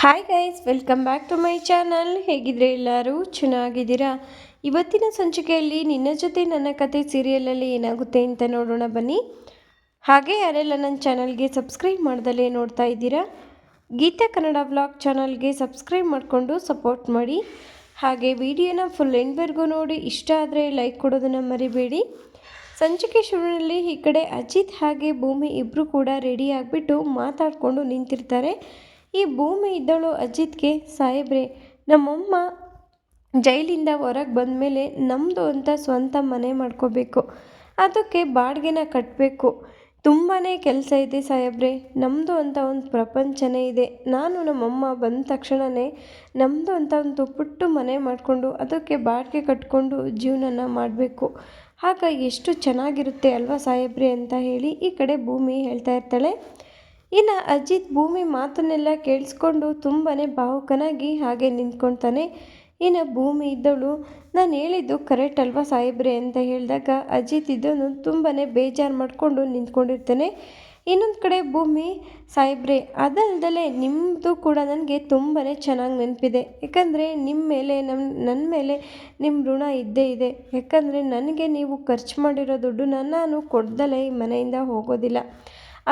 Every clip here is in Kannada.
Hi guys welcome back to my channel ಹೇಗಿದ್ರೆ ಎಲ್ಲರೂ ಚೆನ್ನಾಗಿದ್ದೀರಾ? ಇವತ್ತಿನ ಸಂಚಿಕೆಯಲ್ಲಿ ನಿನ್ನ ಜೊತೆ ನನ್ನ ಕತೆ ಸೀರಿಯಲಲ್ಲಿ ಏನಾಗುತ್ತೆ ಅಂತ ನೋಡೋಣ ಬನ್ನಿ. ಹಾಗೆ ಯಾರೆಲ್ಲ ನನ್ನ ಚಾನಲ್ಗೆ ಸಬ್ಸ್ಕ್ರೈಬ್ ಮಾಡ್ದಲೇ ನೋಡ್ತಾ ಇದ್ದೀರಾ, ಗೀತಾ ಕನ್ನಡ ಬ್ಲಾಗ್ ಚಾನಲ್ಗೆ ಸಬ್ಸ್ಕ್ರೈಬ್ ಮಾಡಿಕೊಂಡು ಸಪೋರ್ಟ್ ಮಾಡಿ. ಹಾಗೆ ವಿಡಿಯೋನ ಫುಲ್ ಎಂಡ್ವರೆಗೂ ನೋಡಿ, ಇಷ್ಟ ಆದರೆ ಲೈಕ್ ಕೊಡೋದನ್ನು ಮರಿಬೇಡಿ. ಸಂಚಿಕೆ ಶುರುವಿನಲ್ಲಿ ಈ ಕಡೆ ಅಜಿತ್ ಹಾಗೆ ಭೂಮಿ ಇಬ್ಬರು ಕೂಡ ರೆಡಿ ಆಗಿಬಿಟ್ಟು ಮಾತಾಡಿಕೊಂಡು ನಿಂತಿರ್ತಾರೆ. ಈ ಭೂಮಿ ಇದ್ದಳು ಅಜಿತ್ಗೆ, ಸಾಹೇಬ್ರೆ, ನಮ್ಮಮ್ಮ ಜೈಲಿಂದ ಹೊರಗೆ ಬಂದ ಮೇಲೆ ನಮ್ಮದು ಅಂತ ಸ್ವಂತ ಮನೆ ಮಾಡ್ಕೋಬೇಕು. ಅದಕ್ಕೆ ಬಾಡಿಗೆನ ಕಟ್ಟಬೇಕು ತುಂಬಾ ಕೆಲಸ ಇದೆ ಸಾಹೇಬ್ರೆ. ನಮ್ಮದು ಅಂತ ಒಂದು ಪ್ರಪಂಚನೇ ಇದೆ. ನಾನು ನಮ್ಮಮ್ಮ ಬಂದ ತಕ್ಷಣವೇ ನಮ್ಮದು ಅಂತ ಒಂದು ಪುಟ್ಟು ಮನೆ ಮಾಡಿಕೊಂಡು ಅದಕ್ಕೆ ಬಾಡಿಗೆ ಕಟ್ಕೊಂಡು ಜೀವನನ ಮಾಡಬೇಕು. ಆಗ ಎಷ್ಟು ಚೆನ್ನಾಗಿರುತ್ತೆ ಅಲ್ವಾ ಸಾಹೇಬ್ರೆ? ಅಂತ ಹೇಳಿ ಈ ಕಡೆ ಭೂಮಿ ಹೇಳ್ತಾ ಇರ್ತಾಳೆ. ಇನ್ನು ಅಜಿತ್ ಭೂಮಿ ಮಾತನ್ನೆಲ್ಲ ಕೇಳಿಸ್ಕೊಂಡು ತುಂಬಾ ಭಾವುಕನಾಗಿ ಹಾಗೆ ನಿಂತ್ಕೊಳ್ತಾನೆ. ಇನ್ನು ಭೂಮಿ ಇದ್ದವಳು, ನಾನು ಹೇಳಿದ್ದು ಕರೆಕ್ಟ್ ಅಲ್ವಾ ಸಾಹೇಬ್ರೆ? ಅಂತ ಹೇಳಿದಾಗ ಅಜಿತ್ ಇದ್ದನು ತುಂಬಾ ಬೇಜಾರು ಮಾಡಿಕೊಂಡು ನಿಂತ್ಕೊಂಡಿರ್ತಾನೆ. ಇನ್ನೊಂದು ಕಡೆ ಭೂಮಿ, ಸಾಹೇಬ್ರೆ, ಅದಲ್ದಲೆ ನಿಮ್ಮದು ಕೂಡ ನನಗೆ ತುಂಬಾ ಚೆನ್ನಾಗಿ ನೆನಪಿದೆ. ಯಾಕಂದರೆ ನಿಮ್ಮ ಮೇಲೆ ನಮ್ಮ ನನ್ನ ಮೇಲೆ ನಿಮ್ಮ ಋಣ ಇದ್ದೇ ಇದೆ. ಯಾಕಂದರೆ ನನಗೆ ನೀವು ಖರ್ಚು ಮಾಡಿರೋ ದುಡ್ಡು ನಾನು ಕೊಡ್ದಲೇ ಈ ಮನೆಯಿಂದ ಹೋಗೋದಿಲ್ಲ.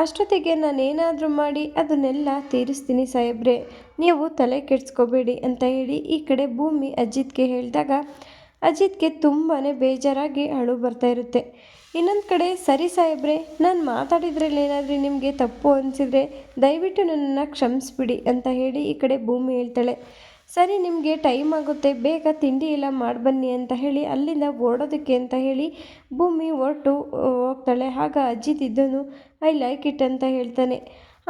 ಅಷ್ಟೊತ್ತಿಗೆ ನಾನು ಏನಾದರೂ ಮಾಡಿ ಅದನ್ನೆಲ್ಲ ತೀರಿಸ್ತೀನಿ ಸಾಹೇಬ್ರೆ. ನೀವು ತಲೆ ಕೆಡಿಸ್ಕೋಬೇಡಿ ಅಂತ ಹೇಳಿ ಈ ಕಡೆ ಭೂಮಿ ಅಜಿತ್ಗೆ ಹೇಳಿದಾಗ, ಅಜಿತ್ಗೆ ತುಂಬಾ ಬೇಜಾರಾಗಿ ಅಳು ಬರ್ತಾ ಇರುತ್ತೆ. ಇನ್ನೊಂದು ಕಡೆ, ಸರಿ ಸಾಹೇಬ್ರೆ, ನಾನು ಮಾತಾಡಿದ್ರಲ್ಲಿ ಏನಾದರೂ ನಿಮಗೆ ತಪ್ಪು ಅನಿಸಿದರೆ ದಯವಿಟ್ಟು ನನ್ನನ್ನು ಕ್ಷಮಿಸ್ಬಿಡಿ ಅಂತ ಹೇಳಿ ಈ ಕಡೆ ಭೂಮಿ ಹೇಳ್ತಾಳೆ. ಸರಿ, ನಿಮಗೆ ಟೈಮ್ ಆಗುತ್ತೆ, ಬೇಗ ತಿಂಡಿ ಎಲ್ಲ ಮಾಡಿ ಬನ್ನಿ ಅಂತ ಹೇಳಿ ಅಲ್ಲಿಂದ ಓಡೋದಕ್ಕೆ ಅಂತ ಹೇಳಿ ಭೂಮಿ ಹೊರಟು ಹೋಗ್ತಾಳೆ. ಆಗ ಅಜ್ಜಿತ್ ಇದ್ದನು ಐ ಲೈಕ್ ಇಟ್ ಅಂತ ಹೇಳ್ತಾನೆ.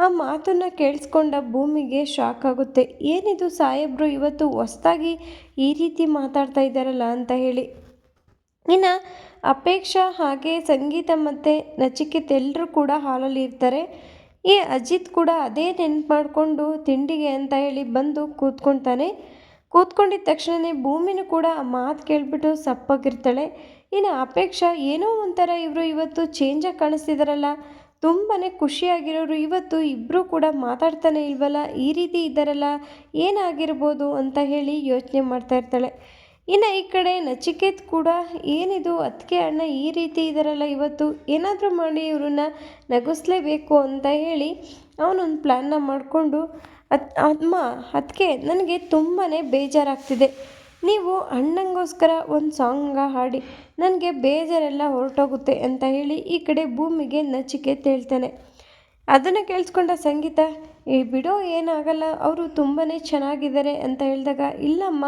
ಆ ಮಾತನ್ನು ಕೇಳಿಸ್ಕೊಂಡ ಭೂಮಿಗೆ ಶಾಕ್ ಆಗುತ್ತೆ. ಏನಿದು ಸಾಹೇಬರು, ಇವತ್ತು ಹೊಸ್ದಾಗಿ ಈ ರೀತಿ ಮಾತಾಡ್ತಾ ಇದ್ದಾರಲ್ಲ ಅಂತ ಹೇಳಿ. ಇನ್ನು ಅಪೇಕ್ಷಾ ಹಾಗೆ ಸಂಗೀತ ಮತ್ತು ನಚಿಕೇತ್ ಎಲ್ಲರೂ ಕೂಡ ಹಾಲಲ್ಲಿ ಇರ್ತಾರೆ. ಈ ಅಜಿತ್ ಕೂಡ ಅದೇ ನೆನ್ಪು ಮಾಡಿಕೊಂಡು ತಿಂಡಿಗೆ ಅಂತ ಹೇಳಿ ಬಂದು ಕೂತ್ಕೊಳ್ತಾನೆ. ಕೂತ್ಕೊಂಡಿದ್ದ ತಕ್ಷಣವೇ ಭೂಮಿನೂ ಕೂಡ ಆ ಮಾತು ಕೇಳಿಬಿಟ್ಟು ಸಪ್ಪಾಗಿರ್ತಾಳೆ. ಇನ್ನು ಅಪೇಕ್ಷಾ ಏನೋ ಒಂಥರ ಇವರು ಇವತ್ತು ಚೇಂಜಾಗಿ ಕಾಣಿಸ್ತಿದಾರಲ್ಲ. ತುಂಬಾ ಖುಷಿಯಾಗಿರೋರು ಇವತ್ತು ಇಬ್ಬರು ಕೂಡ ಮಾತಾಡ್ತಾನೆ ಇಲ್ವಲ್ಲ? ಈ ರೀತಿ ಇದ್ದಾರಲ್ಲ? ಏನಾಗಿರ್ಬೋದು ಅಂತ ಹೇಳಿ ಯೋಚನೆ ಮಾಡ್ತಾ ಇರ್ತಾಳೆ. ಇನ್ನು ಈ ಕಡೆ ನಚಿಕೇತ್ ಕೂಡ ಏನಿದು? ಅತ್ತಿಗೆ ಅಣ್ಣ ಈ ರೀತಿ ಇದ್ದಾರಲ್ಲ ಇವತ್ತು? ಏನಾದರೂ ಮಾಡಿ ಇವ್ರನ್ನ ನಗಿಸ್ಲೇಬೇಕು ಅಂತ ಹೇಳಿ ಅವನೊಂದು ಪ್ಲ್ಯಾನ್ನ ಮಾಡಿಕೊಂಡು ಅತ್, ಅಮ್ಮ ಅದಕ್ಕೆ ನನಗೆ ತುಂಬಾ ಬೇಜಾರಾಗ್ತಿದೆ. ನೀವು ಅಣ್ಣಂಗೋಸ್ಕರ ಒಂದು ಸಾಂಗ ಹಾಡಿ. ನನಗೆ ಬೇಜಾರೆಲ್ಲ ಹೊರಟೋಗುತ್ತೆ ಅಂತ ಹೇಳಿ ಈ ಕಡೆ ಭೂಮಿಗೆ ನಚಿಕೇತ್ ಹೇಳ್ತಾನೆ. ಅದನ್ನು ಕೇಳಿಸ್ಕೊಂಡ ಸಂಗೀತ ಈ ಬಿಡೋ, ಏನಾಗಲ್ಲ, ಅವರು ತುಂಬಾ ಚೆನ್ನಾಗಿದ್ದಾರೆ ಅಂತ ಹೇಳಿದಾಗ, ಇಲ್ಲಮ್ಮ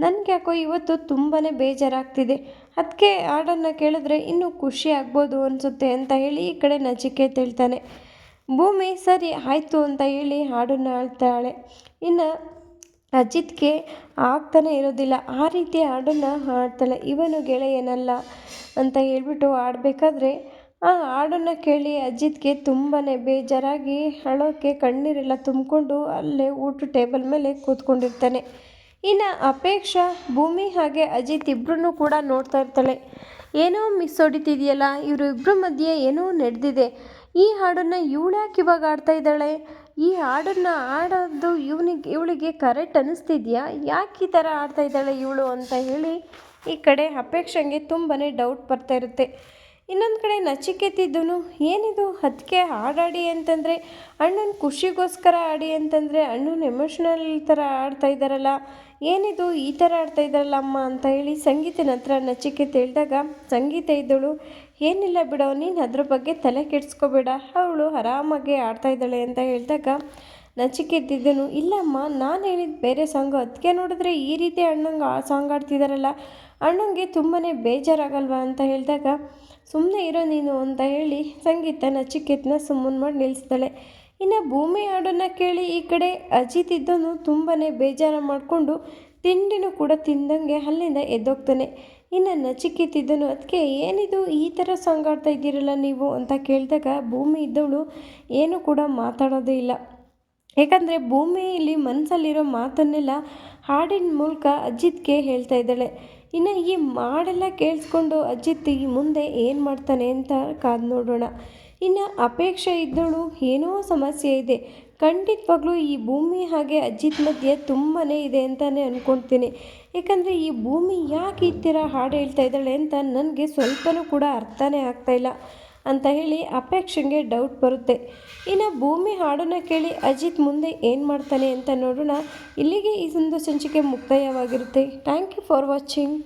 ನನಗೆ ಯಾಕೋ ಇವತ್ತು ತುಂಬಾ ಬೇಜಾರಾಗ್ತಿದೆ. ಅದಕ್ಕೆ ಹಾಡನ್ನು ಕೇಳಿದ್ರೆ ಇನ್ನೂ ಖುಷಿ ಆಗ್ಬೋದು ಅನಿಸುತ್ತೆ ಅಂತ ಹೇಳಿ ಈ ಕಡೆ ನಚಿಕೇತ್ ಹೇಳ್ತಾನೆ. ಭೂಮಿ ಸರಿ ಆಯಿತು ಅಂತ ಹೇಳಿ ಹಾಡನ್ನು ಹಾಡ್ತಾಳೆ. ಇನ್ನು ಅಜಿತ್ಗೆ ಆಗ್ತಾನೆ ಇರೋದಿಲ್ಲ. ಆ ರೀತಿ ಹಾಡನ್ನು ಹಾಡ್ತಾಳೆ. ಇವನು ಗೆಳೆಯನಲ್ಲ ಅಂತ ಹೇಳ್ಬಿಟ್ಟು ಆಡಬೇಕಾದ್ರೆ ಆ ಹಾಡನ್ನು ಕೇಳಿ ಅಜಿತ್ಗೆ ತುಂಬಾ ಬೇಜಾರಾಗಿ ಅಳೋಕ್ಕೆ ಕಣ್ಣೀರೆಲ್ಲ ತುಂಬಿಕೊಂಡು ಅಲ್ಲೇ ಊಟ ಟೇಬಲ್ ಮೇಲೆ ಕೂತ್ಕೊಂಡಿರ್ತಾನೆ. ಇನ್ನು ಅಪೇಕ್ಷಾ, ಭೂಮಿ ಹಾಗೆ ಅಜಿತ್ ಇಬ್ಬರೂ ಕೂಡ ನೋಡ್ತಾ ಇರ್ತಾಳೆ. ಏನೋ ಮಿಸ್ ಹೊಡಿತಿದೆಯಲ್ಲ ಇವರು ಇಬ್ಬರ ಮಧ್ಯೆ ಏನೋ ನಡೆದಿದೆ. ಈ ಹಾಡನ್ನು ಇವಳ್ಯಾಕೆ ಇವಾಗ ಆಡ್ತಾ ಇದ್ದಾಳೆ? ಈ ಹಾಡನ್ನು ಆಡೋದು ಇವನಿಗೆ, ಇವಳಿಗೆ ಕರೆಕ್ಟ್ ಅನ್ನಿಸ್ತಿದ್ಯಾ ಯಾಕೆ ಈ ಥರ ಆಡ್ತಾ ಇದ್ದಾಳೆ ಇವಳು ಅಂತ ಹೇಳಿ ಈ ಕಡೆ ಅಪೇಕ್ಷೆಗೆ ತುಂಬಾ ಡೌಟ್ ಬರ್ತಾ ಇರುತ್ತೆ. ಇನ್ನೊಂದು ಕಡೆ ನಚಿಕೆತ್ತಿದ್ದನು ಏನಿದು ಅದಕ್ಕೆ ಹಾಡಾಡಿ ಅಂತಂದರೆ, ಅಣ್ಣನ ಖುಷಿಗೋಸ್ಕರ ಆಡಿ ಅಂತಂದರೆ ಅಣ್ಣನ ಎಮೋಷ್ನಲ್ ಥರ ಆಡ್ತಾ ಇದ್ದಾರಲ್ಲ, ಏನಿದು ಈ ಥರ ಆಡ್ತಾ ಇದ್ದಾರಲ್ಲ ಅಮ್ಮ ಅಂತ ಹೇಳಿ ಸಂಗೀತನ ಹತ್ರ ನಚಿಕೆತ್ ಹೇಳಿದಾಗ, ಸಂಗೀತ ಇದ್ದಳು, ಏನಿಲ್ಲ ಬಿಡೋ, ನೀನು ಅದ್ರ ಬಗ್ಗೆ ತಲೆ ಕೆಡಿಸ್ಕೋಬೇಡ, ಅವಳು ಆರಾಮಾಗಿ ಆಡ್ತಾ ಇದ್ದಾಳೆ ಅಂತ ಹೇಳಿದಾಗ ನಚಿಕೆದ್ದಿದ್ದನು ಇಲ್ಲಮ್ಮ, ನಾನು ಹೇಳಿದ ಬೇರೆ ಸಾಂಗು ಅದಕ್ಕೆ ನೋಡಿದ್ರೆ ಈ ರೀತಿ ಅಣ್ಣಂಗೆ ಆ ಸಾಂಗ್ ಆಡ್ತಿದ್ದಾರಲ್ಲ ಅಣ್ಣಂಗೆ ತುಂಬಾ ಬೇಜಾರಾಗಲ್ವಾ ಅಂತ ಹೇಳಿದಾಗ ಸುಮ್ಮನೆ ಇರೋ ನೀನು ಅಂತ ಹೇಳಿ ಸಂಗೀತ ನಚಿಕೇತನ ಸುಮ್ಮನೆ ಮಾಡಿ ನಿಲ್ಲಿಸ್ತಾಳೆ ಇನ್ನು ಭೂಮಿ ಹಾಡನ್ನು ಕೇಳಿ ಈ ಕಡೆ ಅಜಿತ್ ಇದ್ದನು ತುಂಬಾ ಬೇಜಾರು ಮಾಡಿಕೊಂಡು ತಿಂಡಿನೂ ಕೂಡ ತಿಂದಂಗೆ ಅಲ್ಲಿಂದ ಎದ್ದೋಗ್ತಾನೆ. ಇನ್ನು ನಚಿಕೇತಿದ್ದನು ಅದಕ್ಕೆ ಏನಿದು? ಈ ಥರ ಸಾಂಗ್ ಆಡ್ತಾ ಇದ್ದೀರಲ್ಲ ನೀವು? ಅಂತ ಕೇಳಿದಾಗ ಭೂಮಿ ಇದ್ದವಳು ಏನೂ ಕೂಡ ಮಾತಾಡೋದೇ ಇಲ್ಲ. ಯಾಕಂದರೆ ಭೂಮಿಯಲ್ಲಿ ಮನಸ್ಸಲ್ಲಿರೋ ಮಾತನ್ನೆಲ್ಲ ಹಾಡಿನ ಮೂಲಕ ಅಜಿತ್ಗೆ ಹೇಳ್ತಾ ಇದ್ದಾಳೆ. ಇನ್ನು ಈ ಮಾಡೆಲ್ಲ ಕೇಳಿಸ್ಕೊಂಡು ಅಜಿತ್ ಈ ಮುಂದೆ ಏನು ಮಾಡ್ತಾನೆ ಅಂತ ಕಾದು ನೋಡೋಣ. ಇನ್ನು ಅಪೇಕ್ಷೆ ಇದ್ದಳು ಏನೋ ಸಮಸ್ಯೆ ಇದೆ. ಖಂಡಿತವಾಗ್ಲೂ ಈ ಭೂಮಿ ಹಾಗೆ ಅಜಿತ್ ಮಧ್ಯೆ ತುಂಬಾ ಇದೆ ಅಂತಲೇ ಅಂದ್ಕೊಳ್ತೀನಿ ಏಕೆಂದರೆ ಈ ಭೂಮಿ ಯಾಕೆ ಈ ಥರ ಹಾಡು ಹೇಳ್ತಾ ಇದ್ದಾಳೆ ಅಂತ ನನಗೆ ಸ್ವಲ್ಪನೂ ಕೂಡ ಅರ್ಥನೇ ಆಗ್ತಾಯಿಲ್ಲ ಅಂತ ಹೇಳಿ ಅಪೇಕ್ಷೆಗೆ ಡೌಟ್ ಬರುತ್ತೆ. ಇನ್ನು ಭೂಮಿ ಹಾಡನ್ನು ಕೇಳಿ ಅಜಿತ್ ಮುಂದೆ ಏನು ಮಾಡ್ತಾನೆ ಅಂತ ನೋಡೋಣ. ಇಲ್ಲಿಗೆ ಈ ಒಂದು ಸಂಚಿಕೆ ಮುಕ್ತಾಯವಾಗಿರುತ್ತೆ. Thank you for watching